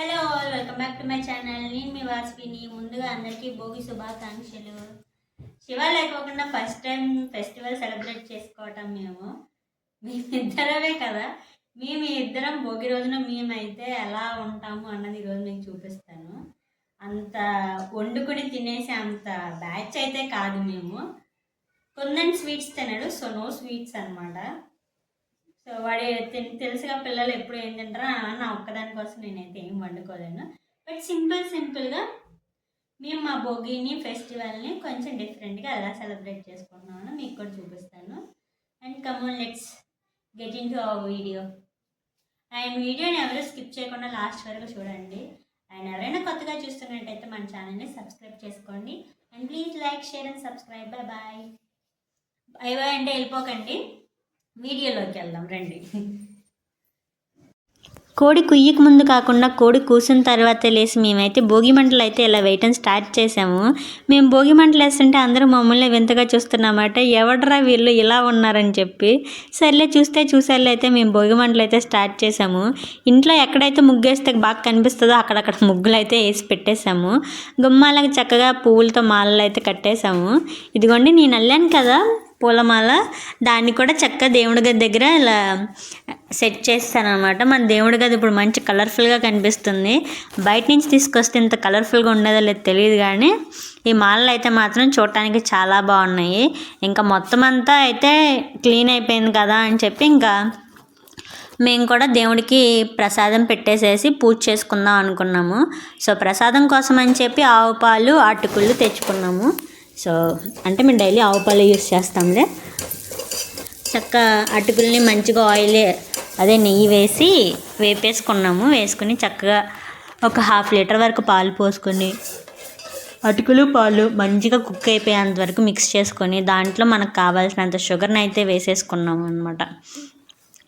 Hello all welcome back to my channel నేను మీ వాస్విని. ముందుగా అందరికీ భోగి శుభాకాంక్షలు. శివ లేకోకుండా ఫస్ట్ టైం ఫెస్టివల్ సెలబ్రేట్ చేసుకోవటం మేము. మేమిద్దరమే కదా. మేము ఇద్దరం భోగి రోజున మేమైతే ఎలా ఉంటాము అన్నది ఈరోజు మీకు చూపిస్తాను. అంత వండుకుని తినేసి అంత బ్యాచ్ అయితే కాదు మేము. కొందని స్వీట్స్ తినడు సో నో స్వీట్స్ అన్నమాట. సో వాడి తె- తెలుసుగా పిల్లలు ఎప్పుడు ఏం తింటారో నా ఒక్కదాని కోసం నేనైతే ఏం వండుకోలేను. బట్ సింపుల్ సింపుల్గా మేము మా భోగిని ఫెస్టివల్ని కొంచెం డిఫరెంట్గా ఎలా సెలబ్రేట్ చేసుకుంటున్నామో మీకు కూడా చూపిస్తాను. And come on let's get in to our video and వీడియోని ఎవరు స్కిప్ చేయకుండా లాస్ట్ వరకు చూడండి. అండ్ ఎవరైనా కొత్తగా చూస్తున్నట్టయితే మన ఛానల్ని సబ్స్క్రైబ్ చేసుకోండి. And please like share and subscribe bye bye bye అంటే వెళ్ళిపోకండి. వీడియోలోకి వెళ్దాం రండి. కోడి కుయ్యకు ముందు కాకుండా కోడి కూసిన తర్వాత లేసి మేమైతే భోగి మంటలు అయితే ఇలా వేయటం స్టార్ట్ చేసాము మేము భోగి మంటలు వేస్తుంటే అందరూ మమ్మల్ని వింతగా చూస్తున్నామాట ఎవడరా వీళ్ళు ఇలా ఉన్నారని చెప్పి. సర్లే చూస్తే చూసేళ్ళు అయితే మేము భోగి మంటలు అయితే స్టార్ట్ చేసాము ఇంట్లో ఎక్కడైతే ముగ్గేస్తే బాగా కనిపిస్తుందో అక్కడక్కడ ముగ్గులు అయితే వేసి పెట్టేశాము. గుమ్మాలకు చక్కగా పువ్వులతో మాలలు అయితే కట్టేశాము. ఇదిగోండి నేను అల్లాను కదా. పూలమాల దాన్ని కూడా చక్కగా దేవుడి గది దగ్గర ఇలా సెట్ చేస్తాను అనమాట మన దేవుడి గది ఇప్పుడు మంచి కలర్ఫుల్గా కనిపిస్తుంది. బయట నుంచి తీసుకొస్తే ఇంత కలర్ఫుల్గా ఉండదో లేదు తెలియదు కానీ ఈ మాలలు అయితే మాత్రం చూడటానికి చాలా బాగున్నాయి. ఇంకా మొత్తం అంతా అయితే క్లీన్ అయిపోయింది కదా అని చెప్పి ఇంకా మేము కూడా దేవుడికి ప్రసాదం పెట్టేసేసి పూజ చేసుకుందాం అనుకున్నాము. సో ప్రసాదం కోసం అని చెప్పి ఆవు పాలు అటుకులు తెచ్చుకున్నాము. సో అంటే మేము డైలీ ఆవు పాలు యూస్ చేస్తాంలే. చక్క అటుకుల్ని మంచిగా ఆయిల్ అదే నెయ్యి వేసి వేపేసుకున్నాము. వేసుకుని చక్కగా ఒక హాఫ్ లీటర్ వరకు పాలు పోసుకొని అటుకులు పాలు మంచిగా కుక్ అయిపోయేంత వరకు మిక్స్ చేసుకొని దాంట్లో మనకు కావాల్సినంత షుగర్ని అయితే వేసేసుకున్నాము అనమాట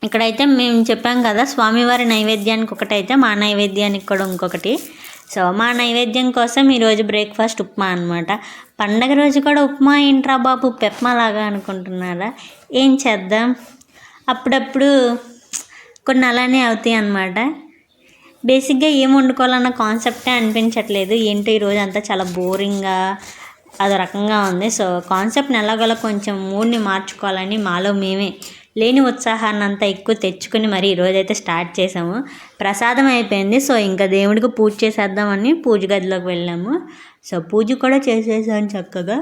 ఇక్కడైతే మేము చెప్పాం కదా స్వామివారి నైవేద్యానికి ఒకటైతే మా నైవేద్యానికి కూడా ఇంకొకటి. సో మా నైవేద్యం కోసం ఈరోజు బ్రేక్ఫాస్ట్ ఉప్మా అనమాట పండగ రోజు కూడా ఉప్మా ఏంట్రా బాబు? పెప్మా లాగా అనుకుంటున్నారా? ఏం చేద్దాం? అప్పుడప్పుడు కొన్ని అలానే అవుతాయి అన్నమాట. బేసిక్గా ఏం వండుకోవాలన్న కాన్సెప్టే అనిపించట్లేదు. ఏంటో ఈరోజు అంతా చాలా బోరింగ్గా అదో రకంగా ఉంది. సో కాన్సెప్ట్ని ఎలాగోలా కొంచెం మూడ్ని మార్చుకోవాలని మాలో మేమే లేని ఉత్సాహాన్ని అంతా ఎక్కువ తెచ్చుకుని మరి ఈరోజైతే స్టార్ట్ చేసాము. ప్రసాదం అయిపోయింది. సో ఇంకా దేవుడికి పూజ చేసేద్దామని పూజ గదిలోకి వెళ్ళాము. సో పూజ కూడా చేసేసాను చక్కగా.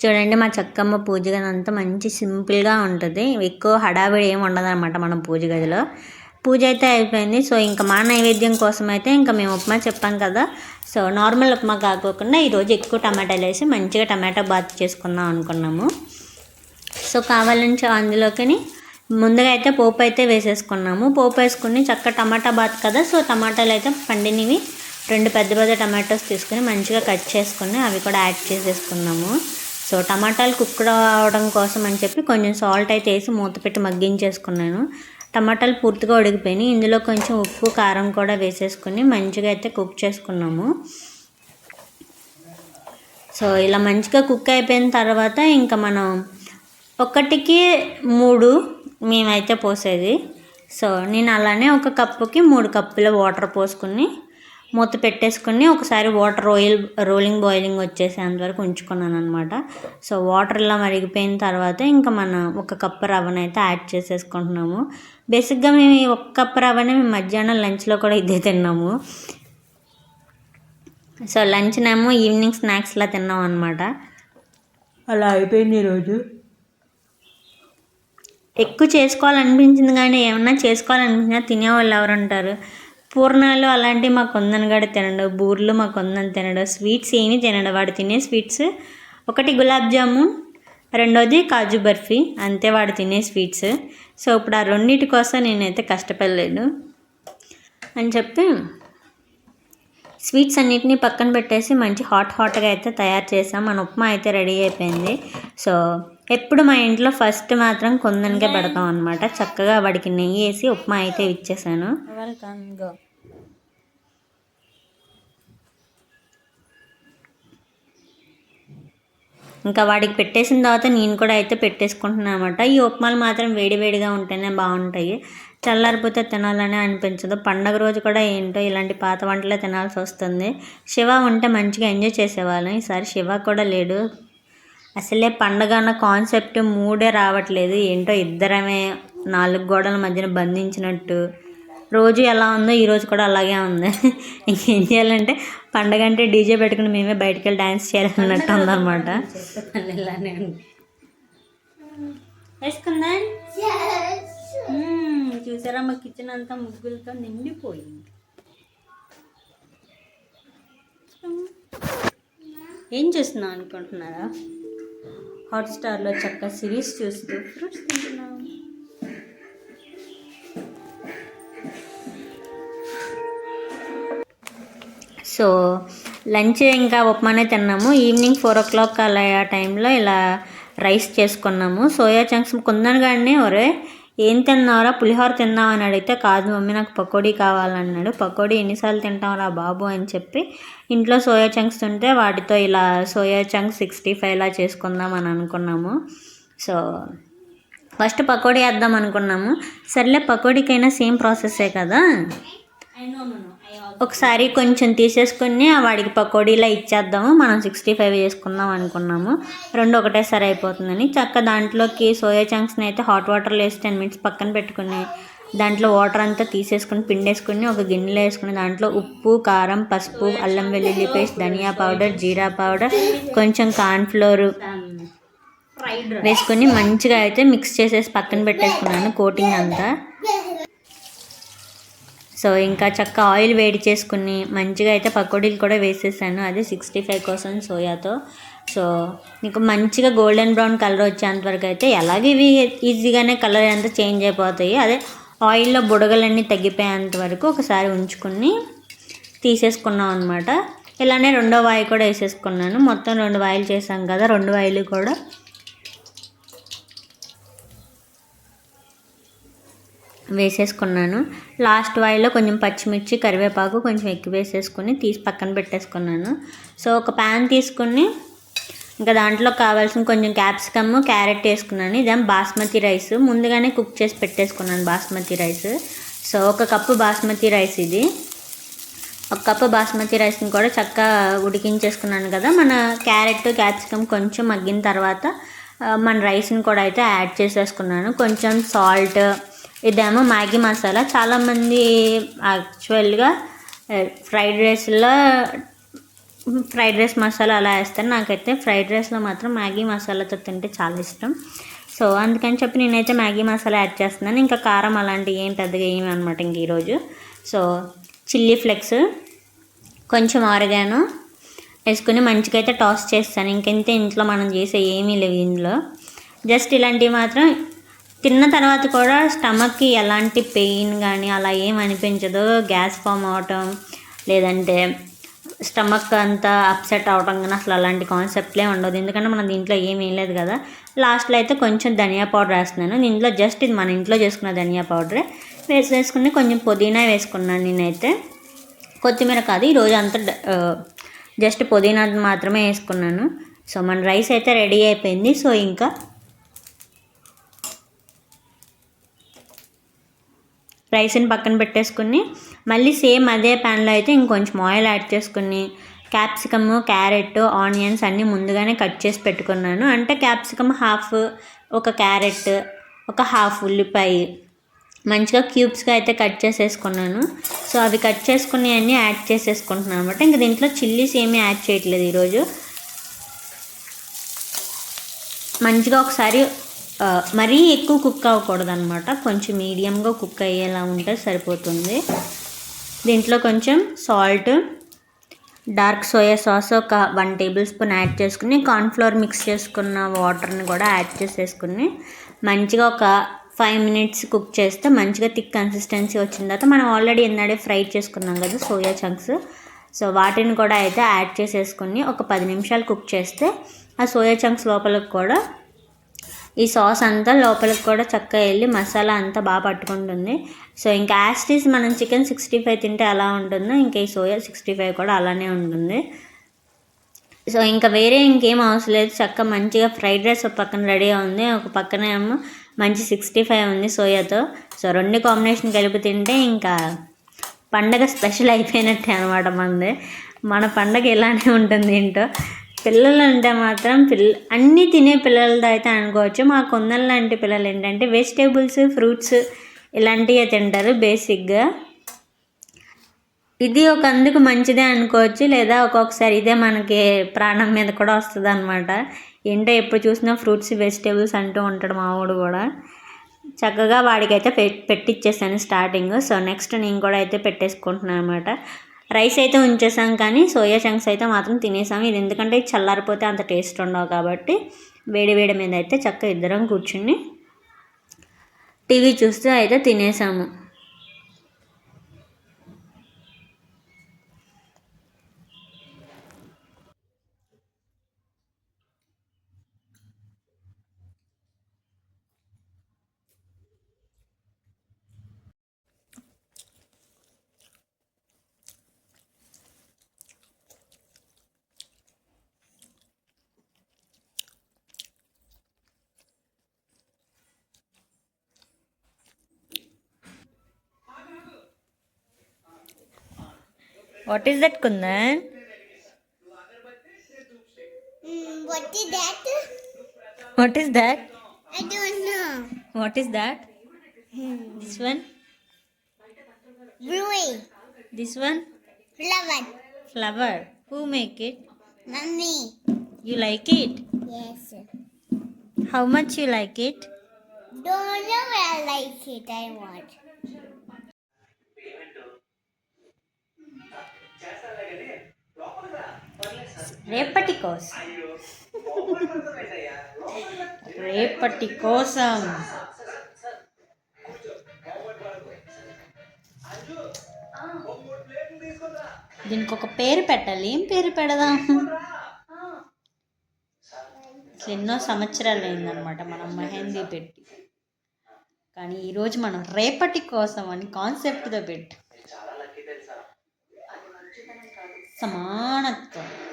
చూడండి మా చక్కమ్మ పూజ గది అంతా మంచి సింపుల్గా ఉంటుంది. ఎక్కువ హడావిడి ఏమి ఉండదు అనమాట మనం పూజ గదిలో. పూజ అయితే అయిపోయింది. సో ఇంకా మా నైవేద్యం కోసం అయితే ఇంకా మేము ఉప్మా చెప్పాం కదా. సో నార్మల్ ఉప్మా కాకోకుండా ఈరోజు ఎక్కువ టమాటాలు వేసి మంచిగా టమాటా బాత్ చేసుకుందాం అనుకున్నాము. సో కావాలని అందులోకి ముందుగా అయితే పోపు అయితే వేసేసుకున్నాము. పోపు వేసుకుని చక్క టమాటా బాత్ కదా సో టమాటాలు అయితే పండినవి. రెండు పెద్ద పెద్ద టమాటోస్ తీసుకుని మంచిగా కట్ చేసుకుని అవి కూడా యాడ్ చేసేసుకున్నాము. సో టమాటాలు కుక్ అవడం కోసం అని చెప్పి కొంచెం సాల్ట్ అయితే వేసి మూత పెట్టి మగ్గించేసుకున్నాను. టమాటాలు పూర్తిగా ఉడికిపోయినాయి. ఇందులో కొంచెం ఉప్పు కారం కూడా వేసేసుకుని మంచిగా అయితే కుక్ చేసుకున్నాము. సో ఇలా మంచిగా కుక్ అయిపోయిన తర్వాత ఇంకా మనం ఒకటికి మూడు మేమైతే పోసేది. సో నేను అలానే ఒక కప్పుకి మూడు కప్పుల వాటర్ పోసుకుని మూత పెట్టేసుకుని ఒకసారి వాటర్ రోయిల్ రోలింగ్ బాయిలింగ్ వచ్చేసేంత వరకు ఉంచుకున్నాను అనమాట సో వాటర్ ఇలా మరిగిపోయిన తర్వాత ఇంకా మన ఒక కప్పు రవ్వనైతే అయితే యాడ్ చేసేసుకుంటున్నాము. బేసిక్గా మేము ఈ ఒక్క కప్పు రవ్వనే మేము మధ్యాహ్నం లంచ్లో కూడా ఇదే తిన్నాము. సో లంచ్నేమో ఈవినింగ్ స్నాక్స్లా తిన్నాం అనమాట అలా అయిపోయింది ఈరోజు ఎక్కువ చేసుకోవాలనిపించింది కానీ ఏమన్నా చేసుకోవాలనిపించినా తినేవాళ్ళు ఎవరు ఉంటారు పూర్ణాలు అలాంటివి మాకు ఉందని కూడా తినడు. బూర్లు మాకు ఉందని తినడు. స్వీట్స్ ఏమీ తినడు. వాడు తినే స్వీట్స్ ఒకటి గులాబ్ జామున్ రెండోది కాజు బర్ఫీ అంతే వాడు తినే స్వీట్స్. సో ఇప్పుడు ఆ రెండింటి కోసం నేనైతే కష్టపడలేదు. అని చెప్పి స్వీట్స్ అన్నిటిని పక్కన పెట్టేసి మంచి హాట్ హాట్గా అయితే తయారు చేసాం. మన ఉప్మా అయితే రెడీ అయిపోయింది. సో ఎప్పుడు మా ఇంట్లో ఫస్ట్ మాత్రం కొందనికే పెడతాం అనమాట చక్కగా వాడికి నెయ్యి వేసి ఉప్మా అయితే ఇచ్చేసాను. ఇంకా వాడికి పెట్టేసిన తర్వాత నేను కూడా అయితే పెట్టేసుకుంటున్నాను అనమాట ఈ ఉప్మాలు మాత్రం వేడివేడిగా ఉంటేనే బాగుంటాయి. చల్లారిపోతే తినాలని అనిపించదు. పండగ రోజు కూడా ఏంటో ఇలాంటి పాత వంటలే తినాల్సి వస్తుంది. శివ ఉంటే మంచిగా ఎంజాయ్ చేసేవాళ్ళం. ఈసారి శివ కూడా లేడు. అసలే పండగ అన్న కాన్సెప్ట్ మూడే రావట్లేదు. ఏంటో ఇద్దరమే నాలుగు గోడల మధ్యన బంధించినట్టు. రోజు ఎలా ఉందో ఈ రోజు కూడా అలాగే ఉంది. ఇంకేం చేయాలంటే పండగ అంటే డీజే పెట్టుకుని మేమే బయటకు వెళ్ళి డ్యాన్స్ చేయాలన్నట్టు ఉందన్నమాట. వేసుకుందా. చూసారా మా కిచెన్ అంతా ముగ్గులతో నిండిపోయింది. ఏం చూస్తున్నావు అనుకుంటున్నారా? హాట్స్టార్లో చక్క సిరీస్ చూస్తూ ఫ్రూట్స్ తింటున్నాం. సో లంచ్ ఇంకా ఉప్మానే తిన్నాము. ఈవినింగ్ ఫోర్ ఓ క్లాక్ అలా ఆ టైంలో ఇలా రైస్ చేసుకున్నాము. సోయా చంక్స్ కొందనగానే ఒరే ఏం తిన్నావురా? పులిహోర తిన్నావు అని అడిగితే కాదు మమ్మీ నాకు పకోడీ కావాలన్నాడు. పకోడీ ఎన్నిసార్లు తింటావురా బాబు? అని చెప్పి ఇంట్లో సోయా చంక్స్ తింటే వాటితో ఇలా సోయా చంక్స్ సిక్స్టీ ఫైవ్లా చేసుకుందాం అని అనుకున్నాము. సో ఫస్ట్ పకోడీ వేద్దాం అనుకున్నాము. సర్లే పకోడీకైనా సేమ్ ప్రాసెస్సే కదా? ఒకసారి కొంచెం తీసేసుకుని ఆ వాడికి పకోడీలా ఇచ్చేద్దాము. మనం సిక్స్టీ ఫైవ్ చేసుకుందాం అనుకున్నాము. రెండు ఒకటేసారి అయిపోతుందని. చక్క దాంట్లోకి సోయా చంక్స్ని అయితే హాట్ వాటర్లో వేసి టెన్ మినిట్స్ పక్కన పెట్టుకుని దాంట్లో వాటర్ అంతా తీసేసుకుని పిండేసుకుని ఒక గిన్నెలో వేసుకుని దాంట్లో ఉప్పు కారం పసుపు అల్లం వెల్లుల్లి పేస్ట్ ధనియా పౌడర్ జీరా పౌడర్ కొంచెం కార్న్ఫ్లోర్ వేసుకొని మంచిగా అయితే మిక్స్ చేసేసి పక్కన పెట్టేసుకున్నాను కోటింగ్ అంతా. సో ఇంకా చక్క ఆయిల్ వేడి చేసుకుని మంచిగా అయితే పకోడీలు కూడా వేసేసాను. అదే సిక్స్టీ ఫైవ్ కోసం సోయాతో. సో మీకు మంచిగా గోల్డెన్ బ్రౌన్ కలర్ వచ్చేంత వరకు అయితే ఎలాగ ఇవి ఈజీగానే కలర్ అంతా చేంజ్ అయిపోతాయి. అదే ఆయిల్లో బుడగలన్నీ తగ్గిపోయేంత వరకు ఒకసారి ఉంచుకుని తీసేసుకున్నాం అనమాట ఇలానే రెండో వాయి కూడా వేసేసుకున్నాను. మొత్తం రెండు వాయిలు చేసాం కదా రెండు వాయిలు కూడా. వేసేసుకున్నాను. లాస్ట్ వాయిలో కొంచెం పచ్చిమిర్చి కరివేపాకు కొంచెం ఎక్కువ వేసేసుకుని తీసి పక్కన పెట్టేసుకున్నాను. సో ఒక ప్యాన్ తీసుకుని ఇంకా దాంట్లో కావాల్సిన కొంచెం క్యాప్సికమ్ క్యారెట్ వేసుకున్నాను. ఇదేం బాస్మతి రైస్. ముందుగానే కుక్ చేసి పెట్టేసుకున్నాను బాస్మతి రైస్. సో ఒక కప్పు బాస్మతి రైస్ ఇది. ఒక కప్పు బాస్మతి రైస్ని కూడా చక్కగా ఉడికించేసుకున్నాను కదా. మన క్యారెట్ క్యాప్సికమ్ కొంచెం మగ్గిన తర్వాత మన రైస్ని కూడా అయితే యాడ్ చేసేసుకున్నాను. కొంచెం సాల్ట్ ఇదేమో మ్యాగీ మసాలా. చాలామంది యాక్చువల్గా ఫ్రైడ్ రైస్లో ఫ్రైడ్ రైస్ మసాలా అలా వేస్తాను నాకైతే ఫ్రైడ్ రైస్లో మాత్రం మ్యాగీ మసాలాతో తింటే చాలా ఇష్టం. సో అందుకని చెప్పి నేనైతే మ్యాగీ మసాలా యాడ్ చేస్తున్నాను. ఇంకా కారం అలాంటివి ఏం పెద్దగా ఏమి అనమాట ఇంక ఈరోజు సో చిల్లీ ఫ్లెక్స్ కొంచెం ఆరగాను వేసుకుని మంచిగా అయితే టాస్ చేస్తాను. ఇంకెంతే ఇంట్లో మనం చేసే ఏమీ లేవు ఇందులో. జస్ట్ ఇలాంటివి మాత్రం తిన్న తర్వాత కూడా స్టమక్కి ఎలాంటి పెయిన్ కానీ అలా ఏం అనిపించదు. గ్యాస్ ఫామ్ అవటం లేదంటే స్టమక్ అంతా అప్సెట్ అవటం కానీ అసలు అలాంటి కాన్సెప్ట్లే ఉండదు. ఎందుకంటే మనం దీంట్లో ఏమీ లేదు కదా. లాస్ట్లో అయితే కొంచెం ధనియా పౌడర్ వేస్తున్నాను. దీంట్లో జస్ట్ ఇది మన ఇంట్లో చేసుకున్న ధనియా పౌడరే వేసేసుకుని కొంచెం పుదీనా వేసుకున్నాను నేనైతే. కొత్తిమీర కాదు ఈరోజు అంతా డ- జస్ట్ పుదీనా మాత్రమే వేసుకున్నాను. సో మన రైస్ అయితే రెడీ అయిపోయింది. సో ఇంకా రైస్ని పక్కన పెట్టేసుకుని మళ్ళీ సేమ్ అదే ప్యాన్లో అయితే ఇంకొంచెం ఆయిల్ యాడ్ చేసుకుని క్యాప్సికమ్ క్యారెట్ ఆనియన్స్ అన్నీ ముందుగానే కట్ చేసి పెట్టుకున్నాను. అంటే క్యాప్సికమ్ హాఫ్ ఒక క్యారెట్ ఒక హాఫ్ ఉల్లిపాయ మంచిగా క్యూబ్స్గా అయితే కట్ చేసేసుకున్నాను. సో అవి కట్ చేసుకుని అన్నీ యాడ్ చేసేసుకుంటున్నాను అనమాట ఇంకా దీంట్లో చిల్లీస్ ఏమీ యాడ్ చేయట్లేదు ఈరోజు. మంచిగా ఒకసారి మరీ ఎక్కువ కుక్ అవ్వకూడదనమాట కొంచెం మీడియంగా కుక్ అయ్యేలా ఉంటే సరిపోతుంది. దీంట్లో కొంచెం సాల్ట్ డార్క్ సోయా సాస్ ఒక వన్ టేబుల్ స్పూన్ యాడ్ చేసుకుని కార్న్ఫ్లోర్ మిక్స్ చేసుకున్న వాటర్ని కూడా యాడ్ చేసేసుకుని మంచిగా ఒక ఫైవ్ మినిట్స్ కుక్ చేస్తే మంచిగా థిక్ కన్సిస్టెన్సీ వచ్చిన తర్వాత మనం ఆల్రెడీ ఇందాడే ఫ్రై చేసుకున్నాం కదా సోయా చంక్స్. సో వాటిని కూడా అయితే యాడ్ చేసేసుకుని ఒక పది నిమిషాలు కుక్ చేస్తే ఆ సోయా చంక్స్ లోపలికి కూడా ఈ సాస్ అంతా లోపలికి కూడా చక్కగా వెళ్ళి మసాలా అంతా బాగా పట్టుకుంటుంది. సో ఇంకా యాస్టీస్ మనం చికెన్ సిక్స్టీ ఫైవ్ తింటే అలా ఉంటుందో ఇంకా ఈ సోయా సిక్స్టీ ఫైవ్ కూడా అలానే ఉంటుంది. సో ఇంకా వేరే ఇంకేం అవసరం లేదు. చక్క మంచిగా ఫ్రైడ్ రైస్ ఒక పక్కన రెడీగా ఉంది. ఒక పక్కన ఏమో మంచి సిక్స్టీ ఫైవ్ ఉంది సోయాతో సో రెండు కాంబినేషన్ కలిపి తింటే ఇంకా పండగ స్పెషల్ అయిపోయినట్టే అనమాట మనది. మన పండగ ఇలానే ఉంటుంది ఏంటో. పిల్లలు అంటే మాత్రం పిల్ల అన్నీ తినే పిల్లలతో అయితే అనుకోవచ్చు. మా కొందరు లాంటి పిల్లలు ఏంటంటే వెజిటేబుల్స్ ఫ్రూట్స్ ఇలాంటివే తింటారు బేసిక్గా. ఇది ఒక అందుకు మంచిదే అనుకోవచ్చు లేదా ఒక్కొక్కసారి ఇదే మనకి ప్రాణం మీద కూడా వస్తుంది అనమాట ఏంటో ఎప్పుడు చూసినా ఫ్రూట్స్ వెజిటేబుల్స్ అంటూ ఉంటాడు మావాడు కూడా. చక్కగా వాడికైతే పె పెట్టిచ్చేసాను స్టార్టింగ్. సో నెక్స్ట్ నేను కూడా అయితే పెట్టేసుకుంటున్నాను అనమాట రైస్ అయితే ఉంచేసాం కానీ సోయా చంక్స్ అయితే మాత్రం తినేసాం. ఇది ఎందుకంటే చల్లారిపోతే అంత టేస్ట్ ఉండవు కాబట్టి వేడి వేడి మీద అయితే చక్కగా ఇద్దరం కూర్చుని టీవీ చూస్తూ అయితే తినేసాము. What is that, Kundan? Mm, what is that? What is that? I don't know. What is that? Hmm. This one? Blue. This one? Flower. Flower. Who make it? Mummy. You like it? Yes. How much you like it? Don't know I like it. I want. రేపటి కోసం రేపటి కోసం దీనికి ఒక పేరు పెట్టాలి. ఏం పేరు పెడదాం? ఎన్నో సంవత్సరాలు అయిందనమాట మనం మెహందీ పెట్టి. కానీ ఈరోజు మనం రేపటి కోసం అని కాన్సెప్ట్తో పెట్టి. సమానత్వం.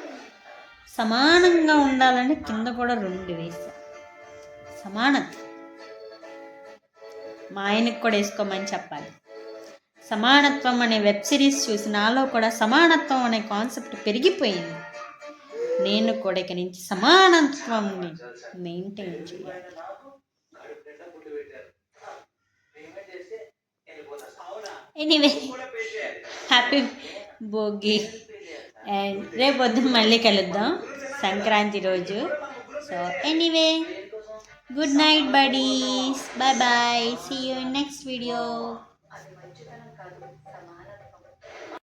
సమానంగా ఉండాలని కింద కూడా రెండు వేసా. సమానత్వం. మా ఆయనకి కూడా వేసుకోమని చెప్పాలి. సమానత్వం అనే వెబ్ సిరీస్ చూసి నాలో కూడా సమానత్వం అనే కాన్సెప్ట్ పెరిగిపోయింది. నేను కూడా ఇక నుంచి సమానత్వంని మెయింటైన్ చేయాలి. ఎనీవే హ్యాపీ భోగి అండ్ రేపు వద్దు మళ్ళీ కలుద్దాం. సంక్రాంతి రోజు. So anyway good night buddies bye bye see you next video